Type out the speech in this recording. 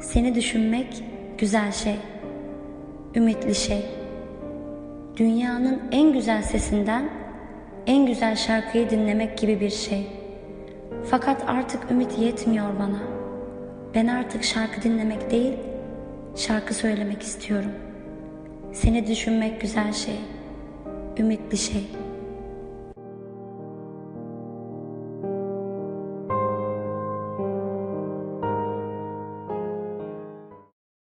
Seni düşünmek güzel şey, ümitli şey. Dünyanın en güzel sesinden en güzel şarkıyı dinlemek gibi bir şey. Fakat artık ümit yetmiyor bana. Ben artık şarkı dinlemek değil, şarkı söylemek istiyorum. Seni düşünmek güzel şey, ümitli şey.